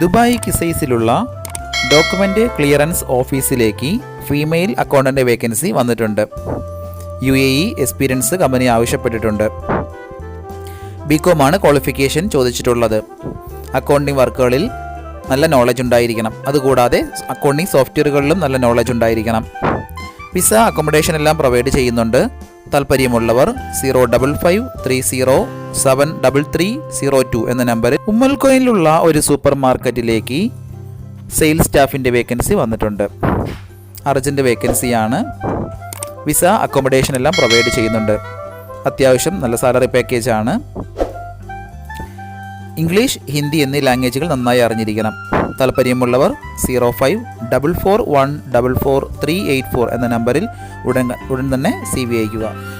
Dubai കിസൈസിലുള്ള document clearance ഓഫീസിലേക്ക് female accountant vacancy വന്നിട്ടുണ്ട്. U A E experience company ആവശ്യപ്പെട്ടിട്ടുണ്ട്. ബികോമാണ് ക്വാളിഫിക്കേഷൻ ചോദിച്ചിട്ടുള്ളത്. അക്കൗണ്ടിംഗ് വർക്കുകളിൽ നല്ല നോളജ് ഉണ്ടായിരിക്കണം. അതുകൂടാതെ അക്കൗണ്ടിംഗ് സോഫ്റ്റ്വെയറുകളിലും നല്ല നോളജ് ഉണ്ടായിരിക്കണം. വിസ അക്കോമഡേഷൻ എല്ലാം പ്രൊവൈഡ് ചെയ്യുന്നുണ്ട്. താല്പര്യമുള്ളവർ zero double five three zero seven double three zero two എന്ന നമ്പറിൽ ഉമ്മൽക്കോയിലുള്ള ഒരു സൂപ്പർ മാർക്കറ്റിലേക്ക് സെയിൽസ് സ്റ്റാഫിന്റെ വേക്കൻസി വന്നിട്ടുണ്ട്. അർജന്റ് വേക്കൻസിയാണ് വിസ അക്കോമഡേഷൻ എല്ലാം പ്രൊവൈഡ് ചെയ്യുന്നുണ്ട്. അത്യാവശ്യം നല്ല സാലറി പാക്കേജ് ആണ്. ഇംഗ്ലീഷ് ഹിന്ദി എന്നീ ലാംഗ്വേജുകൾ നന്നായി അറിഞ്ഞിരിക്കണം. താല്പര്യമുള്ളവർ zero five double four one double four three eight four എന്ന നമ്പറിൽ ഉടൻ ഉടൻ തന്നെ സി വി അയക്കുക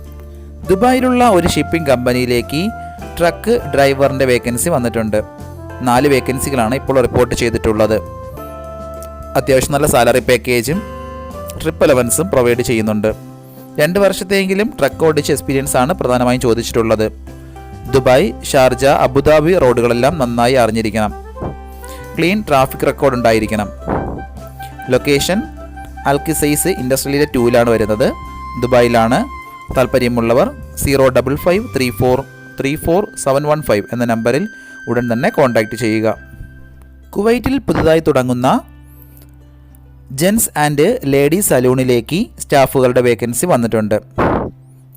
ദുബായിലുള്ള ഒരു ഷിപ്പിംഗ് കമ്പനിയിലേക്ക് ട്രക്ക് ഡ്രൈവറിന്റെ വേക്കൻസി വന്നിട്ടുണ്ട്. നാല് വേക്കൻസികളാണ് ഇപ്പോൾ റിപ്പോർട്ട് ചെയ്തിട്ടുള്ളത്. അത്യാവശ്യം നല്ല സാലറി പാക്കേജും ട്രിപ്പ് അലവൻസും പ്രൊവൈഡ് ചെയ്യുന്നുണ്ട്. രണ്ട് വർഷത്തെയെങ്കിലും ട്രക്ക് ഓടിച്ച് എക്സ്പീരിയൻസ് ആണ് പ്രധാനമായും ചോദിച്ചിട്ടുള്ളത്. ദുബായ് ഷാർജ അബുദാബി റോഡുകളെല്ലാം നന്നായി അറിഞ്ഞിരിക്കണം. ക്ലീൻ ട്രാഫിക് റെക്കോർഡ് ഉണ്ടായിരിക്കണം. ലൊക്കേഷൻ അൽക്കിസൈസ് ഇൻഡസ്ട്രിയിലെ ടൂലാണ് വരുന്നത്. ദുബായിലാണ് താല്പര്യമുള്ളവർ zero double five three four three four seven one five എന്ന നമ്പറിൽ ഉടൻ തന്നെ കോൺടാക്റ്റ് ചെയ്യുക. കുവൈറ്റിൽ പുതുതായി തുടങ്ങുന്ന ജെൻസ് ആൻഡ് ലേഡീസ് സലൂണിലേക്ക് സ്റ്റാഫുകളുടെ വേക്കൻസി വന്നിട്ടുണ്ട്.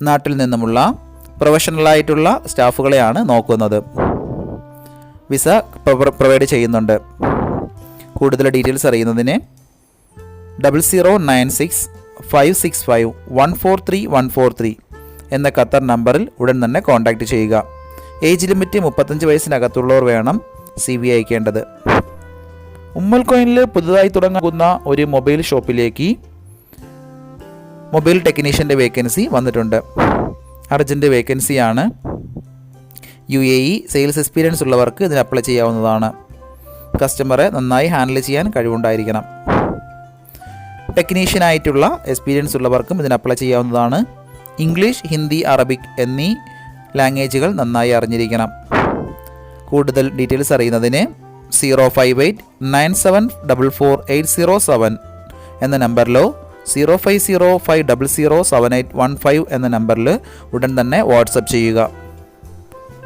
നാട്ടിൽ നിന്നുമുള്ള പ്രൊഫഷണലായിട്ടുള്ള സ്റ്റാഫുകളെയാണ് നോക്കുന്നത്. വിസ പ്രൊവൈഡ് ചെയ്യുന്നുണ്ട്. കൂടുതൽ ഡീറ്റെയിൽസ് അറിയുന്നതിന് double zero nine six five six five one four three one four three എന്ന ഖത്തർ നമ്പറിൽ ഉടൻ തന്നെ കോൺടാക്റ്റ് ചെയ്യുക. ഏജ് ലിമിറ്റ് മുപ്പത്തഞ്ച് വയസ്സിനകത്തുള്ളവർ വേണം സി വി അയക്കേണ്ടത്. ഉമ്മൽ കോയിനിൽ പുതുതായി തുടങ്ങുന്ന ഒരു മൊബൈൽ ഷോപ്പിലേക്ക് മൊബൈൽ ടെക്നീഷ്യന്റെ വേക്കൻസി വന്നിട്ടുണ്ട്. അർജന്റ് വേക്കൻസിയാണ്. U A E sales experience ഉള്ളവർക്ക് ഇതിന് അപ്ലൈ ചെയ്യാവുന്നതാണ്. കസ്റ്റമറെ നന്നായി ഹാൻഡിൽ ചെയ്യാൻ കഴിവുണ്ടായിരിക്കണം. ടെക്നീഷ്യനായിട്ടുള്ള എക്സ്പീരിയൻസ് ഉള്ളവർക്കും ഇതിന് അപ്ലൈ ചെയ്യാവുന്നതാണ്. ഇംഗ്ലീഷ് ഹിന്ദി അറബിക് എന്നീ ലാംഗ്വേജുകൾ നന്നായി അറിഞ്ഞിരിക്കണം. കൂടുതൽ ഡീറ്റെയിൽസ് അറിയുന്നതിന് zero five eight nine seven double four eight zero seven എന്ന നമ്പറിലോ zero five zero five double zero seven eight one five എന്ന നമ്പറിൽ ഉടൻ തന്നെ വാട്സപ്പ് ചെയ്യുക.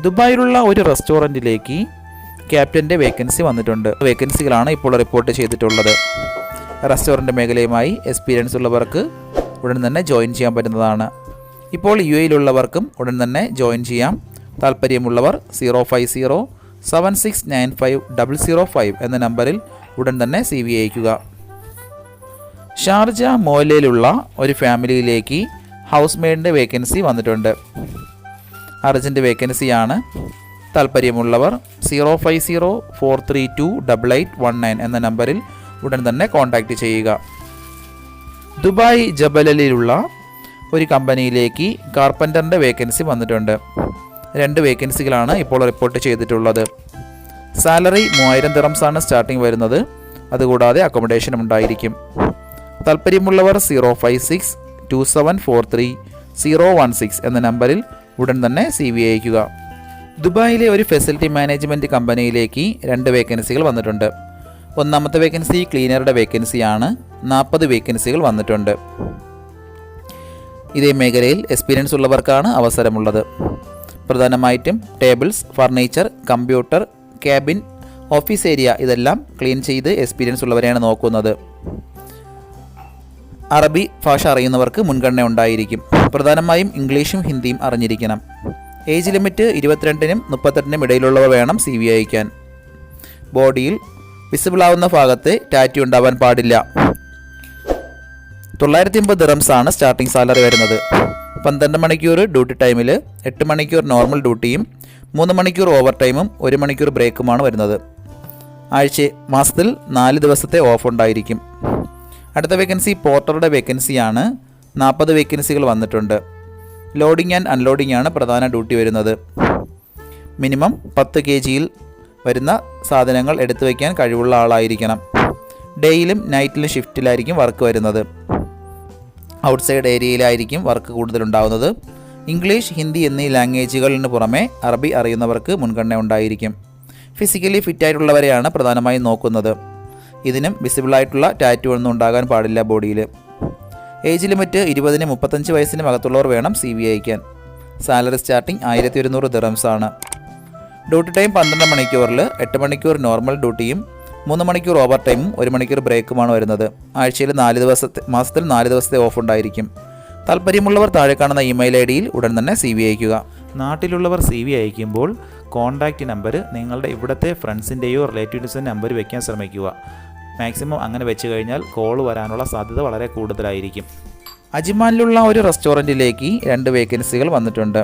ദുബായിലുള്ള ഒരു റെസ്റ്റോറന്റിലേക്ക് ക്യാപ്റ്റന്റെ വേക്കൻസി വന്നിട്ടുണ്ട്. വേക്കൻസികളാണ് ഇപ്പോൾ റിപ്പോർട്ട് ചെയ്തിട്ടുള്ളത്. റെസ്റ്റോറന്റ് മേഖലയുമായി എക്സ്പീരിയൻസ് ഉള്ളവർക്ക് ഉടൻ തന്നെ ജോയിൻ ചെയ്യാൻ പറ്റുന്നതാണ്. ഇപ്പോൾ യു എയിലുള്ളവർക്കും ഉടൻ തന്നെ ജോയിൻ ചെയ്യാം. താല്പര്യമുള്ളവർ zero five zero seven six nine five double zero five എന്ന നമ്പറിൽ ഉടൻ തന്നെ സി വി അയക്കുക ഷാർജ മോലയിലുള്ള ഒരു ഫാമിലിയിലേക്ക് ഹൗസ് മെയ്ഡിന്റെ വേക്കൻസി വന്നിട്ടുണ്ട്. അർജന്റ് വേക്കൻസിയാണ് താല്പര്യമുള്ളവർ zero five zero four three two double eight one nine എന്ന നമ്പറിൽ ഉടൻ തന്നെ കോൺടാക്റ്റ് ചെയ്യുക. ദുബായ് ജബലലിലുള്ള ഒരു കമ്പനിയിലേക്ക് കാർപ്പന്ററിന്റെ വേക്കൻസി വന്നിട്ടുണ്ട്. രണ്ട് വേക്കൻസികളാണ് ഇപ്പോൾ റിപ്പോർട്ട് ചെയ്തിട്ടുള്ളത്. സാലറി മൂവായിരം ദിറംസാണ് സ്റ്റാർട്ടിംഗ് വരുന്നത്. അതുകൂടാതെ അക്കോമഡേഷനും ഉണ്ടായിരിക്കും. താല്പര്യമുള്ളവർ zero five six two seven four three zero one six എന്ന നമ്പറിൽ ഉടൻ തന്നെ സി വി അയക്കുക ദുബായിലെ ഒരു ഫെസിലിറ്റി മാനേജ്മെന്റ് കമ്പനിയിലേക്ക് രണ്ട് വേക്കൻസികൾ വന്നിട്ടുണ്ട്. ഒന്നാമത്തെ വേക്കൻസി ക്ലീനറുടെ വേക്കൻസിയാണ് നാൽപ്പത് വേക്കൻസികൾ വന്നിട്ടുണ്ട്. ഇതേ മേഖലയിൽ എക്സ്പീരിയൻസ് ഉള്ളവർക്കാണ് അവസരമുള്ളത്. പ്രധാനമായിട്ടും tables furniture computer cabin office area ഇതെല്ലാം ക്ലീൻ ചെയ്ത് എക്സ്പീരിയൻസ് ഉള്ളവരെയാണ് നോക്കുന്നത്. അറബി ഭാഷ അറിയുന്നവർക്ക് മുൻഗണന ഉണ്ടായിരിക്കും. പ്രധാനമായും ഇംഗ്ലീഷും ഹിന്ദിയും അറിഞ്ഞിരിക്കണം. ഏജ് ലിമിറ്റ് ഇരുപത്തിരണ്ടിനും മുപ്പത്തെട്ടിനും ഇടയിലുള്ളവ വേണം സി വി അയക്കാൻ ബോഡിയിൽ വിസിബിൾ ആവുന്ന ഭാഗത്ത് ടാറ്റു ഉണ്ടാവാൻ പാടില്ല. തൊള്ളായിരത്തി അമ്പത് ദിറംസ് ആണ് സ്റ്റാർട്ടിംഗ് സാലറി വരുന്നത്. പന്ത്രണ്ട് മണിക്കൂർ ഡ്യൂട്ടി ടൈമിൽ എട്ട് മണിക്കൂർ നോർമൽ ഡ്യൂട്ടിയും മൂന്ന് മണിക്കൂർ ഓവർ ടൈമും ഒരു മണിക്കൂർ ബ്രേക്കുമാണ് വരുന്നത്. ആഴ്ച മാസത്തിൽ നാല് ദിവസത്തെ ഓഫ് ഉണ്ടായിരിക്കും. അടുത്ത വേക്കൻസി പോർട്ടറുടെ വേക്കൻസിയാണ്. നാൽപ്പത് വേക്കൻസികൾ വന്നിട്ടുണ്ട്. ലോഡിംഗ് ആൻഡ് അൺലോഡിംഗ് ആണ് പ്രധാന ഡ്യൂട്ടി വരുന്നത്. മിനിമം പത്ത് കെ ജിയിൽ വരുന്ന സാധനങ്ങൾ എടുത്തു വയ്ക്കാൻ കഴിവുള്ള ആളായിരിക്കണം. ഡേയിലും നൈറ്റിലും ഷിഫ്റ്റിലായിരിക്കും വർക്ക് വരുന്നത്. ഔട്ട്സൈഡ് ഏരിയയിലായിരിക്കും വർക്ക് കൂടുതലുണ്ടാവുന്നത്. ഇംഗ്ലീഷ് ഹിന്ദി എന്നീ ലാംഗ്വേജുകളിന് പുറമെ അറബി അറിയുന്നവർക്ക് മുൻഗണന ഉണ്ടായിരിക്കും. ഫിസിക്കലി ഫിറ്റായിട്ടുള്ളവരെയാണ് പ്രധാനമായും നോക്കുന്നത്. ഇതിനും വിസിബിളായിട്ടുള്ള ടാറ്റു ഒന്നും ഉണ്ടാകാൻ പാടില്ല ബോഡിയിൽ ഏജ് ലിമിറ്റ് ഇരുപതിന് മുപ്പത്തഞ്ച് വയസ്സിനും അകത്തുള്ളവർ വേണം സി വി അയക്കാൻ സാലറി സ്റ്റാർട്ടിംഗ് ആയിരത്തി ഒരുന്നൂറ് ദിറംസ് ആണ് ഡ്യൂട്ടി ടൈം പന്ത്രണ്ട് മണിക്കൂറിൽ എട്ട് മണിക്കൂർ നോർമൽ ഡ്യൂട്ടിയും മൂന്ന് മണിക്കൂർ ഓവർ ടൈമും ഒരു മണിക്കൂർ ബ്രേക്കുമാണ് വരുന്നത്. ആഴ്ചയിൽ നാല് ദിവസത്തെ മാസത്തിൽ നാല് ദിവസത്തെ ഓഫ് ഉണ്ടായിരിക്കും. താല്പര്യമുള്ളവർ താഴെ കാണുന്ന ഇമെയിൽ ഐ ഡിയിൽ ഉടൻ തന്നെ സി വി അയക്കുക നാട്ടിലുള്ളവർ സി വി അയക്കുമ്പോൾ കോൺടാക്റ്റ് നമ്പർ നിങ്ങളുടെ ഇവിടുത്തെ ഫ്രണ്ട്സിന്റെയോ റിലേറ്റീവ്സിന്റെ നമ്പർ വയ്ക്കാൻ ശ്രമിക്കുക. മാക്സിമം അങ്ങനെ വെച്ച് കഴിഞ്ഞാൽ കോൾ വരാനുള്ള സാധ്യത വളരെ കൂടുതലായിരിക്കും. അജ്മാനിലുള്ള ഒരു റെസ്റ്റോറന്റിലേക്ക് രണ്ട് വേക്കൻസികൾ വന്നിട്ടുണ്ട്.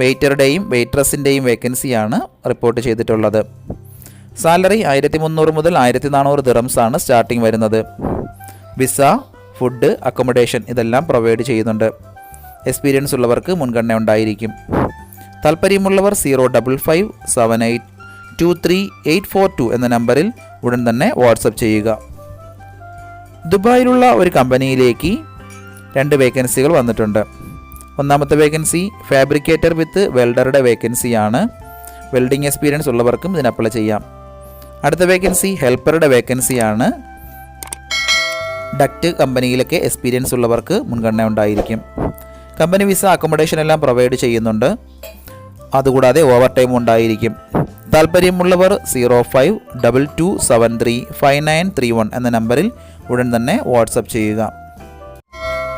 വെയിറ്ററുടെയും വെയ്റ്ററസിന്റെയും വേക്കൻസിയാണ് റിപ്പോർട്ട് ചെയ്തിട്ടുള്ളത്. സാലറി ആയിരത്തി മുന്നൂറ് മുതൽ ആയിരത്തി നാനൂറ് ദിറംസാണ് സ്റ്റാർട്ടിംഗ് വരുന്നത്. വിസ ഫുഡ് അക്കോമഡേഷൻ ഇതെല്ലാം പ്രൊവൈഡ് ചെയ്യുന്നുണ്ട്. എക്സ്പീരിയൻസ് ഉള്ളവർക്ക് മുൻഗണന ഉണ്ടായിരിക്കും. താല്പര്യമുള്ളവർ zero double five seven eight two three eight four two എന്ന നമ്പറിൽ ഉടൻ തന്നെ വാട്സപ്പ് ചെയ്യുക. ദുബായിലുള്ള ഒരു കമ്പനിയിലേക്ക് രണ്ട് വേക്കൻസികൾ വന്നിട്ടുണ്ട്. ഒന്നാമത്തെ വേക്കൻസി ഫാബ്രിക്കേറ്റർ വിത്ത് വെൽഡറുടെ വേക്കൻസിയാണ് വെൽഡിംഗ് എക്സ്പീരിയൻസ് ഉള്ളവർക്കും ഇതിന് അപ്ലൈ ചെയ്യാം. അടുത്ത വേക്കൻസി ഹെൽപ്പറുടെ വേക്കൻസിയാണ് ഡക്റ്റ് കമ്പനിയിലൊക്കെ എക്സ്പീരിയൻസ് ഉള്ളവർക്ക് മുൻഗണന ഉണ്ടായിരിക്കും. കമ്പനി വിസ അക്കോമഡേഷൻ എല്ലാം പ്രൊവൈഡ് ചെയ്യുന്നുണ്ട്. അതുകൂടാതെ ഓവർ ടൈം ഉണ്ടായിരിക്കും. താല്പര്യമുള്ളവർ zero five double two seven three five nine three one എന്ന നമ്പറിൽ ഉടൻ തന്നെ വാട്സപ്പ് ചെയ്യുക.